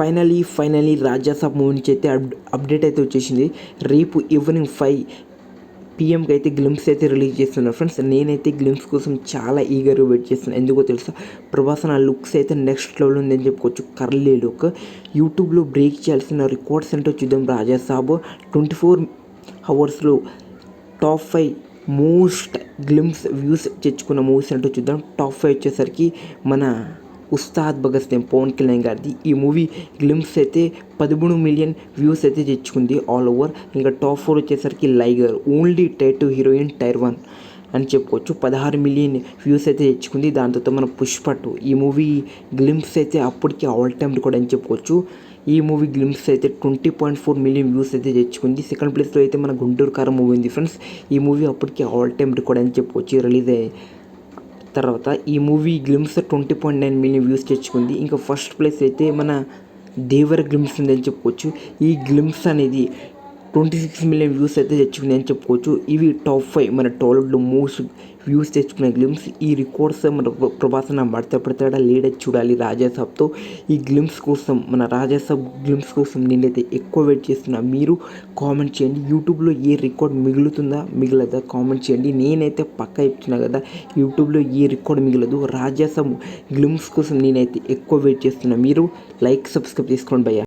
Finally finally Raja Saab movie నుంచి అయితే up update అయితే వచ్చేసింది. రేపు ఈవినింగ్ ఫైవ్ పిఎంకి అయితే గ్లిమ్స్ అయితే రిలీజ్ చేస్తున్నారు ఫ్రెండ్స్ నేనైతే గ్లిమ్స్ కోసం చాలా ఈగర్గా వెయిట్ చేస్తున్నాను ఎందుకో తెలుసా? ప్రభాస్ నా లుక్స్ అయితే నెక్స్ట్ లెవెల్ ఉందని చెప్పుకోవచ్చు. కర్లీ లుక్ యూట్యూబ్లో బ్రేక్ చేయాల్సిన రికార్డ్స్ అంటే చూద్దాం. రాజాసాబ్ ట్వంటీ ఫోర్ అవర్స్లో top five most glimpse views తెచ్చుకున్న మూవీస్ ఏంటో చూద్దాం. టాప్ ఫైవ్ వచ్చేసరికి మన ఉస్తాద్ భగత్ సింగ్ పవన్ కళ్యాణ్ గారిది. ఈ మూవీ గ్లిమ్స్ అయితే పదమూడు మిలియన్ వ్యూస్ అయితే తెచ్చుకుంది ఆల్ ఓవర్ ఇంకా టాప్ ఫోర్ వచ్చేసరికి Liger only tier heroine tier one అని చెప్పుకోవచ్చు. పదహారు మిలియన్ వ్యూస్ అయితే తెచ్చుకుంది. దాంతో మన పుష్ప టూ ఈ మూవీ గ్లిమ్స్ అయితే అప్పటికి ఆల్ టైమ్ రికార్డ్ అని చెప్పుకోవచ్చు. ఈ మూవీ గ్లిమ్స్ అయితే twenty point four million views అయితే తెచ్చుకుంది. సెకండ్ ప్లేస్లో అయితే మన గుంటూరు కారం మూవీ ఉంది ఫ్రెండ్స్ ఈ మూవీ అప్పటికి ఆల్ టైమ్ రికార్డ్ అని చెప్పుకోవచ్చు. రిలీజ్ అయ్యి తర్వాత ఈ movie glimpse twenty point nine million views తెచ్చుకుంది. ఇంకా ఫస్ట్ ప్లేస్ అయితే మన దేవర గ్లిమ్స్ ఉందని చెప్పుకోవచ్చు ఈ గ్లిమ్స్ అనేది ట్వంటీ సిక్స్ మిలియన్ వ్యూస్ అయితే తెచ్చుకుంది అని చెప్పుకోవచ్చు. ఇవి టాప్ ఫైవ్ మన టాలీవుడ్లో మోస్ట్ వ్యూస్ తెచ్చుకునే గ్లిమ్స్ ఈ రికార్డ్స్ మన ప్రభాస్ నా మడత పెడతాడా? లేడని చూడాలి రాజాసాబ్తో ఈ గ్లిమ్స్ కోసం మన రాజాసాబ్ గ్లిమ్స్ కోసం నేనైతే ఎక్కువ వెయిట్ చేస్తున్నా. మీరు కామెంట్ చేయండి. యూట్యూబ్లో ఏ రికార్డ్ మిగులుతుందా? మిగలదా? కామెంట్ చేయండి. నేనైతే పక్క చెప్తున్నా కదా యూట్యూబ్లో ఏ రికార్డ్ మిగలదు? రాజాసాబ్ గ్లిమ్స్ కోసం నేనైతే ఎక్కువ వెయిట్ చేస్తున్నా. మీరు లైక్ సబ్స్క్రైబ్ చేసుకోండి భయ్యా.